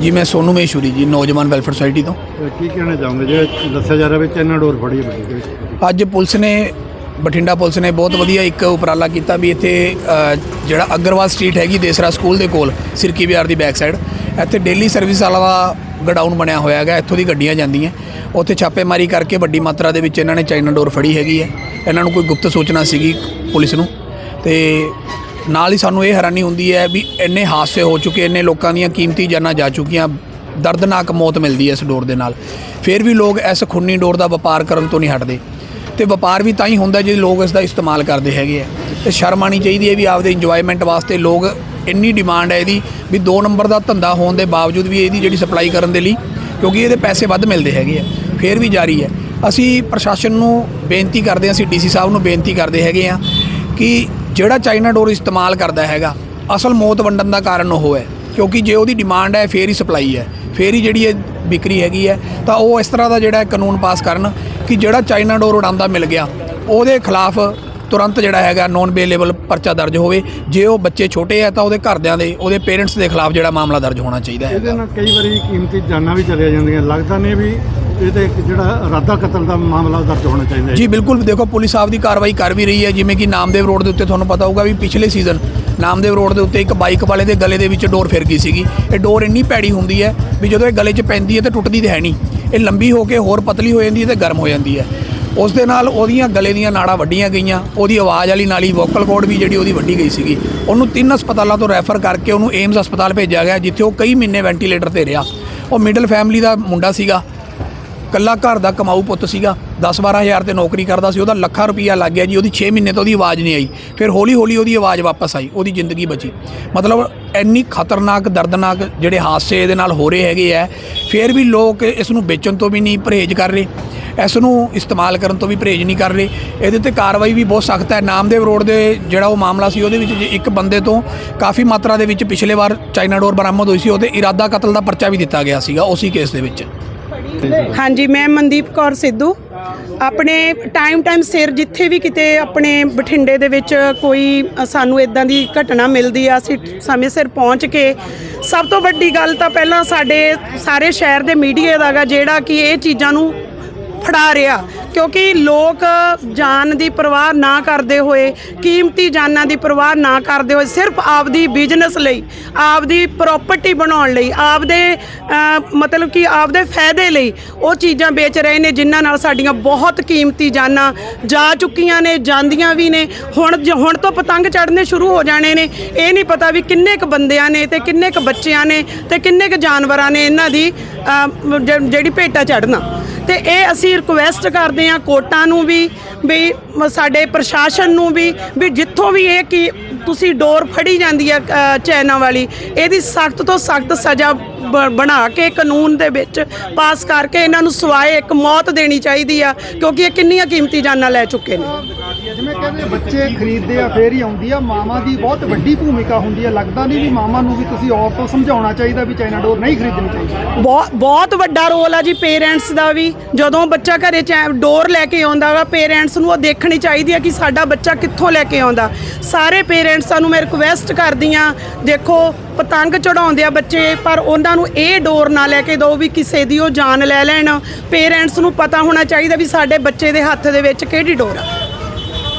ਜੀ ਮੈਂ ਸੋਨੂ ਮਹੇਸ਼ੂਰੀ ਜੀ ਨੌਜਵਾਨ ਵੈਲਫੇਅਰ ਸੁਸਾਇਟੀ ਤੋਂ। ਕੀ ਕਹਿਣਾ ਚਾਹੋਗੇ? ਜੇ ਦੱਸਿਆ ਜਾ ਰਿਹਾ ਵੀ ਚਾਈਨਾ ਡੋਰ ਫੜੀ ਵੱਡੀ ਦੇ ਵਿੱਚ ਅੱਜ ਪੁਲਿਸ ਨੇ ਬਠਿੰਡਾ ਪੁਲਿਸ ਨੇ ਬਹੁਤ ਵਧੀਆ ਇੱਕ ਉਪਰਾਲਾ ਕੀਤਾ ਵੀ ਇੱਥੇ ਜਿਹੜਾ ਅਗਰਵਾਲ ਸਟਰੀਟ ਹੈਗੀ ਦੇਸਰਾ ਸਕੂਲ ਦੇ ਕੋਲ ਸਿਰਕੀ ਬਿਹਾਰ ਦੀ ਬੈਕ ਸਾਈਡ ਇੱਥੇ ਡੇਲੀ ਸਰਵਿਸ ਵਾਲਾ ਗਡਾਊਨ ਬਣਿਆ ਹੋਇਆ ਹੈਗਾ ਇੱਥੋਂ ਦੀ ਗੱਡੀਆਂ ਜਾਂਦੀਆਂ। ਉੱਥੇ ਛਾਪੇਮਾਰੀ ਕਰਕੇ ਵੱਡੀ ਮਾਤਰਾ ਦੇ ਵਿੱਚ ਇਹਨਾਂ ਨੇ ਚਾਈਨਾ ਡੋਰ ਫੜੀ ਹੈਗੀ ਹੈ। ਇਹਨਾਂ ਨੂੰ ਕੋਈ ਗੁਪਤ ਸੂਚਨਾ ਸੀਗੀ ਪੁਲਿਸ ਨੂੰ। ਤੇ ਨਾਲ ਹੀ ਸਾਨੂੰ ਇਹ ਹੈਰਾਨੀ ਹੁੰਦੀ ਹੈ ਵੀ ਇੰਨੇ ਹਾਦਸੇ ਹੋ ਚੁੱਕੇ, ਇੰਨੇ ਲੋਕਾਂ ਦੀਆਂ ਕੀਮਤੀ ਜਾਨਾਂ ਜਾ ਚੁੱਕੀਆਂ, ਦਰਦਨਾਕ ਮੌਤ ਮਿਲਦੀ ਹੈ ਇਸ ਡੋਰ ਦੇ ਨਾਲ। ਫਿਰ ਵੀ ਲੋਕ ਇਸ ਖੁੰਨੀ ਡੋਰ ਦਾ ਵਪਾਰ ਕਰਨ ਤੋਂ ਨਹੀਂ ਹਟਦੇ। ਤੇ ਵਪਾਰ ਵੀ ਤਾਂ ਹੀ ਹੁੰਦਾ ਜੇ ਲੋਕ ਇਸ ਦਾ ਇਸਤੇਮਾਲ ਕਰਦੇ ਹੈਗੇ ਆ। ਤੇ ਸ਼ਰਮ ਆਣੀ ਚਾਹੀਦੀ ਹੈ ਵੀ ਆਪਦੇ ਇੰਜੋਇਮੈਂਟ ਵਾਸਤੇ ਲੋਕ ਇੰਨੀ ਡਿਮਾਂਡ ਹੈ ਇਹਦੀ ਵੀ 2 ਨੰਬਰ ਦਾ ਧੰਦਾ ਹੋਣ ਦੇ ਬਾਵਜੂਦ ਵੀ ਇਹਦੀ ਜਿਹੜੀ ਸਪਲਾਈ ਕਰਨ ਦੇ ਲਈ, ਕਿਉਂਕਿ ਇਹਦੇ ਪੈਸੇ ਵੱਧ ਮਿਲਦੇ ਹੈਗੇ ਆ। ਫਿਰ ਵੀ ਜਾਰੀ ਹੈ। ਅਸੀਂ ਪ੍ਰਸ਼ਾਸਨ ਨੂੰ ਬੇਨਤੀ ਕਰਦੇ ਹਾਂ, ਅਸੀਂ ਡੀਸੀ ਸਾਹਿਬ ਨੂੰ ਬੇਨਤੀ ਕਰਦੇ ਹੈਗੇ ਆ ਕਿ ਜਿਹੜਾ ਚਾਈਨਾ ਡੋਰ ਇਸਤੇਮਾਲ ਕਰਦਾ ਹੈਗਾ ਅਸਲ ਮੌਤ ਵੰਡਣ ਦਾ ਕਾਰਨ ਉਹ ਹੈ। ਕਿਉਂਕਿ ਜੇ ਉਹਦੀ ਡਿਮਾਂਡ ਹੈ ਫੇਰ ਹੀ ਸਪਲਾਈ ਹੈ। ਫੇਰ ਹੀ ਜਿਹੜੀ ਇਹ ਵਿਕਰੀ ਹੈਗੀ ਹੈ ਤਾਂ ਉਹ ਇਸ ਤਰ੍ਹਾਂ ਦਾ ਜਿਹੜਾ ਕਾਨੂੰਨ ਪਾਸ ਕਰਨ ਕਿ ਜਿਹੜਾ ਚਾਈਨਾ ਡੋਰ ਉਡਾਉਂਦਾ ਮਿਲ ਗਿਆ ਉਹਦੇ ਖਿਲਾਫ ਤੁਰੰਤ ਜਿਹੜਾ ਹੈਗਾ ਨੌਨ ਬੇਲੇਬਲ ਪਰਚਾ ਦਰਜ ਹੋਵੇ। ਜੇ ਉਹ ਬੱਚੇ ਛੋਟੇ ਆ ਤਾਂ ਉਹਦੇ ਘਰਦਿਆਂ ਦੇ ਉਹਦੇ ਪੇਰੈਂਟਸ ਦੇ ਖਿਲਾਫ ਜਿਹੜਾ ਮਾਮਲਾ ਦਰਜ ਹੋਣਾ ਚਾਹੀਦਾ ਇਹਦੇ ਹੈ ਨਾਲ ਕਈ ਵਾਰੀ ਕੀਮਤੀ ਜਾਨਾਂ ਵੀ ਚਲੀਆਂ ਜਾਂਦੀਆਂ। ਲੱਗਦਾ ਨਹੀਂ ਵੀ ਇਹਦੇ ਇੱਕ ਜਿਹੜਾ ਇਰਾਦਾ ਕਤਲ ਦਾ ਮਾਮਲਾ ਦਰਜ ਹੋਣਾ ਚਾਹੀਦਾ ਜੀ, ਬਿਲਕੁਲ। ਦੇਖੋ, ਪੁਲਿਸ ਆਪ ਦੀ ਕਾਰਵਾਈ ਕਰ ਵੀ ਰਹੀ ਹੈ, ਜਿਵੇਂ ਕਿ ਨਾਮਦੇਵ ਰੋਡ ਦੇ ਉੱਤੇ ਤੁਹਾਨੂੰ ਪਤਾ ਹੋਊਗਾ ਵੀ ਪਿਛਲੇ ਸੀਜ਼ਨ ਨਾਮਦੇਵ ਰੋਡ ਦੇ ਉੱਤੇ ਇੱਕ ਬਾਈਕ ਵਾਲੇ ਦੇ ਗਲੇ ਦੇ ਵਿੱਚ ਡੋਰ ਫਿਰ ਗਈ ਸੀਗੀ। ਇਹ ਡੋਰ ਇੰਨੀ ਭੈੜੀ ਹੁੰਦੀ ਹੈ ਵੀ ਜਦੋਂ ਇਹ ਗਲੇ 'ਚ ਪੈਂਦੀ ਹੈ ਤਾਂ ਟੁੱਟਦੀ ਤਾਂ ਹੈ ਨਹੀਂ। ਇਹ ਲੰਬੀ ਹੋ ਕੇ ਹੋਰ ਪਤਲੀ ਹੋ ਜਾਂਦੀ ਹੈ ਤੇ ਗਰਮ ਹੋ ਜਾਂਦੀ ਹੈ। ਉਸ ਦੇ ਨਾਲ ਉਹਦੀਆਂ ਗਲੇ ਦੀਆਂ ਨਾੜਾਂ ਵੱਡੀਆਂ ਗਈਆਂ, ਉਹਦੀ ਆਵਾਜ਼ ਵਾਲੀ ਨਾਲੀ ਵੋਕਲ ਕੋਡ ਵੀ ਜਿਹੜੀ ਉਹਦੀ ਵੱਡੀ ਗਈ ਸੀਗੀ। ਉਹਨੂੰ ਤਿੰਨ ਹਸਪਤਾਲਾਂ ਤੋਂ ਰੈਫਰ ਕਰਕੇ ਉਹਨੂੰ ਏਮਸ ਹਸਪਤਾਲ ਭੇਜਿਆ ਗਿਆ, ਜਿੱਥੇ ਉਹ ਕਈ ਮਹੀਨੇ ਵੈਂਟੀਲੇਟਰ ਤੇ ਰਿਹਾ। ਉਹ ਮਿਡਲ ਫੈਮਿਲੀ ਦਾ ਮੁੰਡਾ ਸੀਗਾ ਕੱਲਾ ਘਰ ਦਾ ਕਮਾਊ ਪੁੱਤ ਸੀਗਾ 10-12 ਹਜ਼ਾਰ ਤੇ ਨੌਕਰੀ ਕਰਦਾ ਸੀ, ਉਹਦਾ ਲੱਖਾਂ ਰੁਪਈਆ ਲੱਗ ਗਿਆ ਜੀ, ਉਹਦੀ 6 ਮਹੀਨੇ ਤੋਂ ਉਹਦੀ ਆਵਾਜ਼ ਨਹੀਂ ਆਈ। ਫਿਰ ਹੌਲੀ-ਹੌਲੀ ਉਹਦੀ ਆਵਾਜ਼ ਵਾਪਸ ਆਈ, ਉਹਦੀ ਜ਼ਿੰਦਗੀ ਬਚੀ। ਮਤਲਬ ਇੰਨੀ ਖਤਰਨਾਕ, ਦਰਦਨਾਕ ਜਿਹੜੇ ਹਾਦਸੇ ਇਹਦੇ ਨਾਲ ਹੋ ਰਹੇ ਹੈਗੇ ਆ, ਫਿਰ ਵੀ ਲੋਕ ਇਸ ਨੂੰ ਵੇਚਣ ਤੋਂ ਵੀ ਨਹੀਂ ਪਰਹੇਜ਼ ਕਰ ਰਹੇ ਇਸ ਨੂੰ ਇਸਤੇਮਾਲ ਕਰਨ ਤੋਂ ਵੀ ਪਰਹੇਜ਼ ਨਹੀਂ ਕਰ ਰਹੇ। ਇਹਦੇ ਤੇ ਕਾਰਵਾਈ ਵੀ ਬਹੁਤ ਸਖਤ ਹੈ। ਨਾਮਦੇਵ ਰੋਡ ਦੇ ਜਿਹੜਾ ਉਹ ਮਾਮਲਾ ਸੀ, ਉਹਦੇ ਵਿੱਚ ਜੇ ਇੱਕ ਬੰਦੇ ਤੋਂ ਕਾਫੀ ਮਾਤਰਾ ਦੇ ਵਿੱਚ ਪਿਛਲੇ ਵਾਰ ਚਾਈਨਾ ਡੋਰ ਬਰਾਮਦ ਹੋਈ ਸੀ, ਉਹਦੇ ਇਰਾਦਾ ਕਤਲ ਦਾ ਪਰਚਾ ਵੀ ਦਿੱਤਾ ਗਿਆ ਸੀਗਾ, ਉਸੇ ਕੇਸ ਦੇ ਵਿੱਚ। ਹਾਂਜੀ, ਮੈਂ ਮਨਦੀਪ ਕੌਰ ਸਿੱਧੂ। ਆਪਣੇ ਟਾਈਮ ਟਾਈਮ ਸਿਰ ਜਿੱਥੇ ਵੀ ਕਿਤੇ ਆਪਣੇ ਬਠਿੰਡੇ ਦੇ ਵਿੱਚ ਕੋਈ ਸਾਨੂੰ ਇਦਾਂ ਦੀ ਘਟਨਾ ਮਿਲਦੀ ਆ, ਅਸੀਂ ਸਮੇਂ ਸਿਰ ਪਹੁੰਚ ਕੇ, ਸਭ ਤੋਂ ਵੱਡੀ ਗੱਲ ਤਾਂ ਪਹਿਲਾਂ ਸਾਡੇ ਸਾਰੇ ਸ਼ਹਿਰ ਦੇ ਮੀਡੀਆ ਦਾ ਗਾ, ਜਿਹੜਾ ਕਿ ਇਹ ਚੀਜ਼ਾਂ ਨੂੰ ਫੜਾ ਰਿਹਾ, ਕਿਉਂਕਿ ਲੋਕ ਜਾਨ ਦੀ ਪਰਵਾਹ ਨਾ ਕਰਦੇ ਹੋਏ, ਕੀਮਤੀ ਜਾਨਾਂ ਦੀ ਪਰਵਾਹ ਨਾ ਕਰਦੇ ਹੋਏ ਸਿਰਫ ਆਪਦੀ ਬਿਜ਼ਨਸ ਲਈ, ਆਪਦੀ ਪ੍ਰਾਪਰਟੀ ਬਣਾਉਣ ਲਈ, ਆਪਦੇ ਮਤਲਬ ਕਿ ਆਪਦੇ ਫਾਇਦੇ ਲਈ ਉਹ ਚੀਜ਼ਾਂ ਵੇਚ ਰਹੇ ਨੇ, ਜਿਨ੍ਹਾਂ ਨਾਲ ਸਾਡੀਆਂ ਬਹੁਤ ਕੀਮਤੀ ਜਾਨਾਂ ਜਾ ਚੁੱਕੀਆਂ ਨੇ, ਜਾਂਦੀਆਂ ਵੀ ਨੇ। ਹੁਣ ਜ- ਹੁਣ ਤੋਂ ਪਤੰਗ ਚੜ੍ਹਨੇ ਸ਼ੁਰੂ ਹੋ ਜਾਣੇ ਨੇ। ਇਹ ਨਹੀਂ ਪਤਾ ਵੀ ਕਿੰਨੇ ਕ ਬੰਦਿਆਂ ਨੇ ਤੇ ਕਿੰਨੇ ਕ ਬੱਚਿਆਂ ਨੇ ਤੇ ਕਿੰਨੇ ਕ ਜਾਨਵਰਾਂ ਨੇ ਇਹਨਾਂ ਦੀ ਜ- ਜਿਹੜੀ ਭੇਟਾ ਚੜ੍ਹਨਾ। ਤੇ ਇਹ ਅਸੀਂ ਰਿਕੁਐਸਟ ਕਰਦੇ ਹਾਂ ਕੋਟਾਂ ਨੂੰ ਵੀ ਵੀ ਸਾਡੇ ਪ੍ਰਸ਼ਾਸਨ ਨੂੰ ਵੀ ਵੀ ਜਿੱਥੋਂ ਵੀ ਇਹ ਕੀ ਤੁਸੀਂ ਡੋਰ ਫੜੀ ਜਾਂਦੀ ਹੈ ਅ, ਚੈਨਾ ਵਾਲੀ ਇਹਦੀ ਸਖਤ ਤੋਂ ਸਖਤ ਸਜ਼ਾ ਬ- ਬਣਾ ਕੇ ਕਾਨੂੰਨ ਦੇ ਵਿੱਚ ਪਾਸ ਕਰਕੇ ਇਹਨਾਂ ਨੂੰ ਸਵਾਏ ਇੱਕ ਮੌਤ ਦੇਣੀ ਚਾਹੀਦੀ ਆ ਕਿਉਂਕਿ ਇਹ ਕਿੰਨੀਆਂ ਕੀਮਤੀ ਜਾਨਾਂ ਲੈ ਚੁੱਕੇ ਨੇ। ਕਹਿੰਦੇ ਬੱਚੇ ਖਰੀਦਦੇ ਆ, ਫੇਰ ਹੀ ਆਉਂਦੀ ਆ। ਮਾਵਾਂ ਦੀ ਬਹੁਤ ਵੱਡੀ ਭੂਮਿਕਾ ਹੁੰਦੀ ਆ। ਲੱਗਦਾ ਨਹੀਂ ਵੀ ਮਾਵਾਂ ਨੂੰ ਵੀ ਤੁਸੀਂ ਔਰ ਤੋਂ ਸਮਝਾਉਣਾ ਚਾਹੀਦਾ ਵੀ ਚਾਈਨਾ ਡੋਰ ਨਹੀਂ ਖਰੀਦਣੀ ਚਾਹੀਦੀ। ਬਹੁਤ ਬਹੁਤ ਵੱਡਾ ਰੋਲ ਆ ਜੀ ਪੇਰੈਂਟਸ ਦਾ ਵੀ। ਜਦੋਂ ਬੱਚਾ ਘਰੇ ਚੈ, ਡੋਰ ਲੈ ਕੇ ਆਉਂਦਾ ਵਾ, ਪੇਰੈਂਟਸ ਨੂੰ ਉਹ ਦੇਖਣੀ ਚਾਹੀਦੀ ਆ ਕਿ ਸਾਡਾ ਬੱਚਾ ਕਿੱਥੋਂ ਲੈ ਕੇ ਆਉਂਦਾ। ਸਾਰੇ ਪੇਰੈਂਟਸਾਂ ਨੂੰ ਮੈਂ ਰਿਕੁਐਸਟ ਕਰਦੀ ਆ, ਦੇਖੋ, ਪਤੰਗ ਚੜਾਉਂਦੇ ਆ ਬੱਚੇ, ਪਰ ਉਹਨਾਂ ਨੂੰ ਇਹ ਡੋਰ ਨਾ ਲੈ ਕੇ ਦਿਓ ਵੀ ਕਿਸੇ ਦੀ ਉਹ ਜਾਨ ਲੈ ਲੈਣ। ਪੇਰੈਂਟਸ ਨੂੰ ਪਤਾ ਹੋਣਾ ਚਾਹੀਦਾ ਵੀ ਸਾਡੇ ਬੱਚੇ ਦੇ ਹੱਥ ਦੇ ਵਿੱਚ ਕਿਹੜੀ ਡੋਰ ਆ।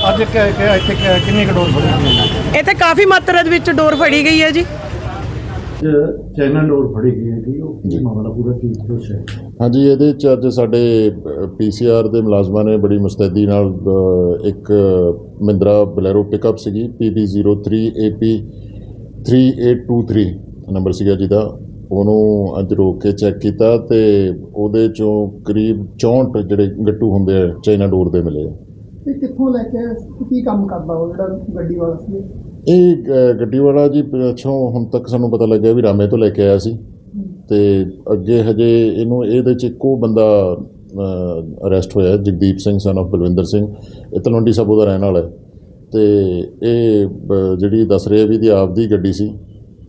ਅੱਜ ਕਿ- ਕਿ- ਇੱਥੇ ਕਿ- ਕਿੰਨੀ ਕੁ ਡੋਰ ਫੜੀ ਗਈ ਹੈ? ਇੱਥੇ ਕਾਫੀ ਮਾਤਰਾ ਦੇ ਵਿੱਚ ਡੋਰ ਫੜੀ ਗਈ ਹੈ ਜੀ। ਚਾਈਨਾ ਡੋਰ ਫੜੀ ਗਈ ਹੈ ਕਿ ਉਹ ਕੀ ਮਾਮਲਾ ਪੂਰਾ ਕੀ ਕੁਛ ਹੈ ਹਾਂਜੀ ਇਹਦੇ ਚ ਅੱਜ ਸਾਡੇ ਪੀਸੀਆਰ ਦੇ ਮੁਲਾਜ਼ਮਾਂ ਨੇ ਬੜੀ ਮੁਸਤੈਦੀ ਨਾਲ ਅ, ਇੱਕ ਮਹਿੰਦਰਾ ਬਲੈਰੋ ਪਿਕਅਪ ਸੀਗੀ PB03AP 3823 ਨੰਬਰ ਸੀਗਾ ਜਿਹਦਾ। ਉਹਨੂੰ ਅੱਜ ਰੋਕ ਕੇ ਚੈੱਕ ਕੀਤਾ ਤੇ ਉਹਦੇ ਚੋਂ ਕਰੀਬ 64 ਜਿਹੜੇ ਗੱਟੂ ਹੁੰਦੇ ਆ ਚਾਈਨਾ ਡੋਰ ਦੇ ਮਿਲੇ ਆ। ਇਹ ਕਿੱਥੋਂ ਲੈ ਕੇ ਆਇਆ ਸੀ? ਕੀ ਕੰਮ ਕਰਦਾ ਉਹ ਜਿਹੜਾ ਗੱਡੀ ਵਾਲਾ ਸੀ? ਇਹ ਅ, ਗੱਡੀ ਵਾਲਾ ਜੀ ਪਿੱਛੋਂ ਹੁਣ ਤੱਕ ਸਾਨੂੰ ਪਤਾ ਲੱਗਿਆ ਵੀ ਰਾਮੇ ਤੋਂ ਲੈ ਕੇ ਆਇਆ ਸੀ। ਤੇ ਅੱਗੇ ਹਜੇ ਇਹਨੂੰ ਇਹਦੇ ਚ ਇੱਕੋ ਬੰਦਾ ਅਰੈਸਟ ਹੋਇਆ ਜਗਦੀਪ ਸਿੰਘ ਸਨ of ਬਲਵਿੰਦਰ ਸਿੰਘ। ਇਹ ਤਲਵੰਡੀ ਸਾਬੋ ਦਾ ਰਹਿਣ ਵਾਲਾ ਹੈ। ਤੇ ਇਹ ਜਿਹੜੀ ਦੱਸ ਰਿਹਾ ਵੀ ਇਹਦੀ ਆਪਦੀ ਗੱਡੀ ਸੀ।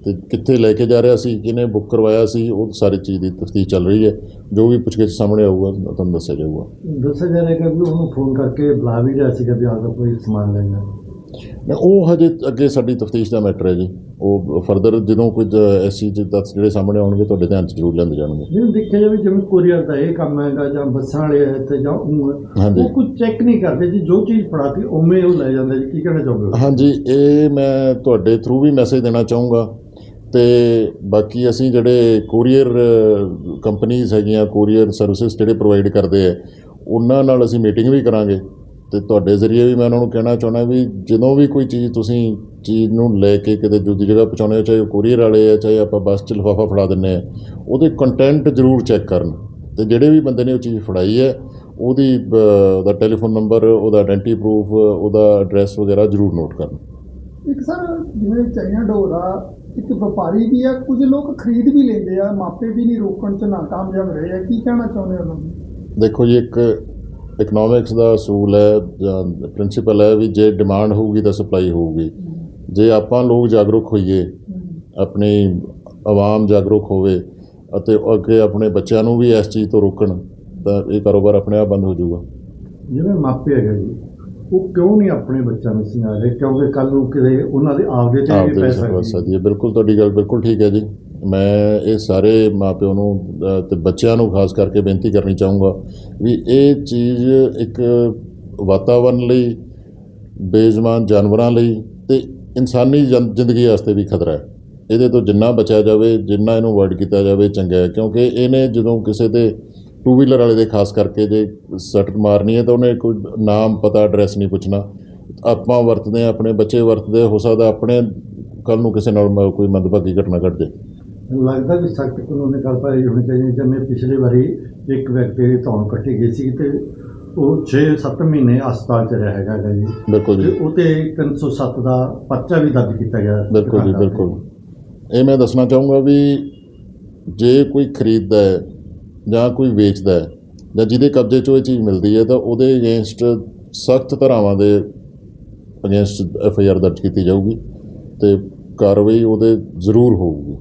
ਤੇ ਕਿੱਥੇ ਲੈ ਕੇ ਜਾ ਰਿਹਾ ਸੀ ਕਿਹਨੇ ਬੁੱਕ ਕਰਵਾਇਆ ਸੀ ਉਹ ਸਾਰੀ ਚੀਜ਼ ਦੀ ਤਫਤੀਸ਼ ਚੱਲ ਰਹੀ ਹੈ। ਜੋ ਵੀ ਪੁੱਛਗਿੱਛ ਸਾਹਮਣੇ ਆਊਗਾ ਤੁਹਾਨੂੰ ਦੱਸਿਆ ਜਾਊਗਾ। ਦੱਸਿਆ ਜਾ ਰਿਹਾ ਕਿ ਉਹਨੂੰ ਫੋਨ ਕਰਕੇ ਬੁਲਾ ਵੀ ਰਿਹਾ ਸੀਗਾ ਵੀ ਆਪਦਾ ਕੋਈ ਸਮਾਨ ਲੈਣਾ ਨਹੀਂ, ਉਹ ਹਜੇ ਅੱਗੇ ਸਾਡੀ ਤਫਤੀਸ਼ ਦਾ ਮੈਟਰ ਹੈ ਜੀ। ਉਹ ਫਰਦਰ ਜਦੋਂ ਕੁਝ ਐਸੀ ਤੱਥ ਜਿਹੜੇ ਸਾਹਮਣੇ ਆਉਣਗੇ ਤੁਹਾਡੇ ਧਿਆਨ 'ਚ ਜ਼ਰੂਰ ਲਿਆਂਦੇ ਜਾਣਗੇ। ਜਿਵੇਂ ਦੇਖਿਆ ਜਾਵੇ ਜਿਵੇਂ ਕੋਰੀਅਰ ਦਾ ਇਹ ਕੰਮ ਹੈਗਾ ਜਾਂ ਬੱਸਾਂ ਵਾਲੇ ਤੇ ਜਾਂ। ਉਹ ਕੁਝ ਚੈੱਕ ਨਹੀਂ ਕਰਦੇ ਜੀ। ਜੋ ਚੀਜ਼ ਫੜਾਤੀ ਉਵੇਂ ਉਹ ਲੈ ਜਾਂਦੇ ਜੀ। ਕੀ ਕਹਿਣਾ ਚਾਹੋਗੇ? ਹਾਂਜੀ ਇਹ ਮੈਂ ਤੁਹਾਡੇ ਥਰੂ ਵੀ ਮੈਸੇਜ ਦੇਣਾ ਚਾਹੂੰਗਾ। ਤੇ ਬਾਕੀ ਅਸੀਂ ਜਿਹੜੇ ਕੋਰੀਅਰ ਕੰਪਨੀਆਂ ਹੈਗੀਆਂ ਕੋਰੀਅਰ ਸਰਵਿਸਿਜ਼ ਜਿਹੜੇ ਪ੍ਰੋਵਾਈਡ ਕਰਦੇ ਆ ਉਹਨਾਂ ਨਾਲ ਅਸੀਂ ਮੀਟਿੰਗ ਵੀ ਕਰਾਂਗੇ। ਤੇ ਤੁਹਾਡੇ ਜ਼ਰੀਏ ਵੀ ਮੈਂ ਉਹਨਾਂ ਨੂੰ ਕਹਿਣਾ ਚਾਹੁੰਦਾ ਵੀ ਜਦੋਂ ਵੀ ਕੋਈ ਚੀਜ਼ ਤੁਸੀਂ ਚੀਜ਼ ਨੂੰ ਲੈ ਕੇ ਕਿਤੇ ਦੂਜੀ ਜਗ੍ਹਾ ਪਹੁੰਚਾਉਂਦੇ ਹੋ ਚਾਹੇ ਉਹ ਕੋਰੀਅਰ ਵਾਲੇ ਆ ਚਾਹੇ ਆਪਾਂ ਬੱਸ 'ਚ ਲਿਫਾਫਾ ਫੜਾ ਦਿੰਨੇ ਆ ਉਹਦੇ ਕੰਟੈਂਟ ਜ਼ਰੂਰ ਚੈੱਕ ਕਰਨ। ਤੇ ਜਿਹੜੇ ਵੀ ਬੰਦੇ ਨੇ ਉਹ ਚੀਜ਼ ਫੜਾਈ ਹੈ ਉਹਦੀ ਅ, ਟੈਲੀਫੋਨ ਨੰਬਰ ਉਹਦਾ ਆਇਡੈਂਟੀ ਪ੍ਰੂਫ ਉਹਦਾ ਐਡਰੈਸ ਵਗੈਰਾ ਜ਼ਰੂਰ ਨੋਟ ਕਰਨ। ਇੱਕ ਸਰ ਜਿਵੇਂ ਚਾਈਨਾ ਡੋਰ ਆ ਇੱਕ ਵਪਾਰੀ ਵੀ ਆ ਕੁਝ ਲੋਕ ਖਰੀਦ ਵੀ ਲੈਂਦੇ ਆ ਮਾਪੇ ਵੀ ਨਹੀਂ ਰੋਕਣ ਚ ਨਾਕਾਮਯਾਬ ਰਹੇ ਆ। ਕੀ ਕਹਿਣਾ ਚਾਹੁੰਦੇ ਹੋ ਉਹਨਾਂ ਨੂੰ ਦੇਖੋ ਜੀ ਇੱਕ ਇਕਨੋਮਿਕਸ ਦਾ ਅਸੂਲ ਹੈ ਜਾਂ ਪ੍ਰਿੰਸੀਪਲ ਹੈ ਵੀ ਜੇ ਡਿਮਾਂਡ ਹੋਊਗੀ ਤਾਂ ਸਪਲਾਈ ਹੋਊਗੀ। ਜੇ ਆਪਾਂ ਲੋਕ ਜਾਗਰੂਕ ਹੋਈਏ ਆਪਣੀ ਆਵਾਮ ਜਾਗਰੂਕ ਹੋਵੇ ਅਤੇ ਅੱਗੇ ਆਪਣੇ ਬੱਚਿਆਂ ਨੂੰ ਵੀ ਇਸ ਚੀਜ਼ ਤੋਂ ਰੋਕਣ ਤਾਂ ਇਹ ਕਾਰੋਬਾਰ ਆਪਣੇ ਆਪ ਬੰਦ ਹੋ ਜਾਊਗਾ। ਜਿਵੇਂ ਮਾਪੇ ਹੈਗੇ ਜੀ ਉਹ ਕਿਉਂ ਨਹੀਂ ਆਪਣੇ ਬੱਚਿਆਂ ਨੂੰ ਸਮਝਾ ਰਹੇ? ਕਿਉਂਕਿ ਕੱਲ ਨੂੰ ਕਿਤੇ ਉਹਨਾਂ ਦੇ ਆਪਦੇ ਤੇ ਵੀ ਵਿੱਚ ਸਕਦੀ ਹੈ ਬਿਲਕੁਲ ਤੁਹਾਡੀ ਗੱਲ ਬਿਲਕੁਲ ਠੀਕ ਹੈ ਜੀ। ਮੈਂ ਇਹ ਸਾਰੇ ਮਾਪਿਆਂ ਨੂੰ ਤੇ ਬੱਚਿਆਂ ਨੂੰ ਖਾਸ ਕਰਕੇ ਬੇਨਤੀ ਕਰਨੀ ਚਾਹੂੰਗਾ ਵੀ ਇਹ ਚੀਜ਼ ਇੱਕ ਵਾਤਾਵਰਣ ਲਈ ਬੇਜ਼ੁਬਾਨ ਜਾਨਵਰਾਂ ਲਈ ਤੇ ਇਨਸਾਨੀ ਜ਼ਿੰਦਗੀ ਵਾਸਤੇ ਵੀ ਖਤਰਾ ਹੈ। ਇਹਦੇ ਤੋਂ ਜਿੰਨਾ ਬਚਿਆ ਜਾਵੇ ਜਿੰਨਾ ਇਹਨੂੰ ਅਵੋਇਡ ਕੀਤਾ ਜਾਵੇ ਚੰਗਾ ਹੈ। ਕਿਉਂਕਿ ਇਹਨੇ ਜਦੋਂ ਕਿਸੇ ਤੇ ਟੂ ਵੀਲਰ ਵਾਲੇ ਦੇ ਖਾਸ ਕਰਕੇ ਜੇ ਸੱਟ ਮਾਰਨੀ ਹੈ ਤਾਂ ਉਹਨੇ ਕੋਈ ਨਾਮ ਪਤਾ ਐਡਰੈਸ ਨਹੀਂ ਪੁੱਛਣਾ। ਆਪਾਂ ਵਰਤਦੇ ਹਾਂ ਆਪਣੇ ਬੱਚੇ ਵਰਤਦੇ ਹੋ ਸਕਦਾ ਆਪਣੇ ਕੱਲ ਨੂੰ ਕਿਸੇ ਨਾਲ ਕੋਈ ਮੰਦਭਾਗੀ ਘਟਨਾ ਘਟ ਜਾਏ। ਲੱਗਦਾ ਵੀ ਸਖਤ ਕਾਨੂੰਨੀ ਕਾਰਵਾਈ ਹੋਣੀ ਚਾਹੀਦੀ ਹੈ। ਜਿਵੇਂ ਪਿਛਲੀ ਵਾਰੀ ਇੱਕ ਵਿਅਕਤੀ ਦੀ ਧੌਣ ਕੱਟੀ ਗਈ ਸੀ ਤੇ ਉਹ 6-7 ਮਹੀਨੇ ਹਸਪਤਾਲ ਚ ਰਿਹਾ ਹੈਗਾ ਜੀ। ਬਿਲਕੁਲ ਜੀ। ਉਹ ਤੇ 307 ਦਾ ਪਰਚਾ ਵੀ ਦਰਜ ਕੀਤਾ ਗਿਆ। ਬਿਲਕੁਲ ਜੀ। ਬਿਲਕੁਲ। ਇਹ ਮੈਂ ਦੱਸਣਾ ਚਾਹੂੰਗਾ ਵੀ ਜੇ ਕੋਈ ਖਰੀਦਦਾ ਹੈ ਜਾਂ ਕੋਈ ਵੇਚਦਾ ਹੈ ਜਾਂ ਜਿਹਦੇ ਕਬਜ਼ੇ 'ਚੋਂ ਇਹ ਚੀਜ਼ ਮਿਲਦੀ ਹੈ, ਤਾਂ ਉਹਦੇ ਅਗੇਂਸਟ ਸਖਤ ਧਾਰਾਵਾਂ ਦੇ ਅਗੇਂਸਟ ਐਫ ਆਈ ਆਰ ਦਰਜ ਕੀਤੀ ਜਾਊਗੀ ਤੇ ਕਾਰਵਾਈ ਉਹਦੇ ਜ਼ਰੂਰ ਹੋਊਗੀ।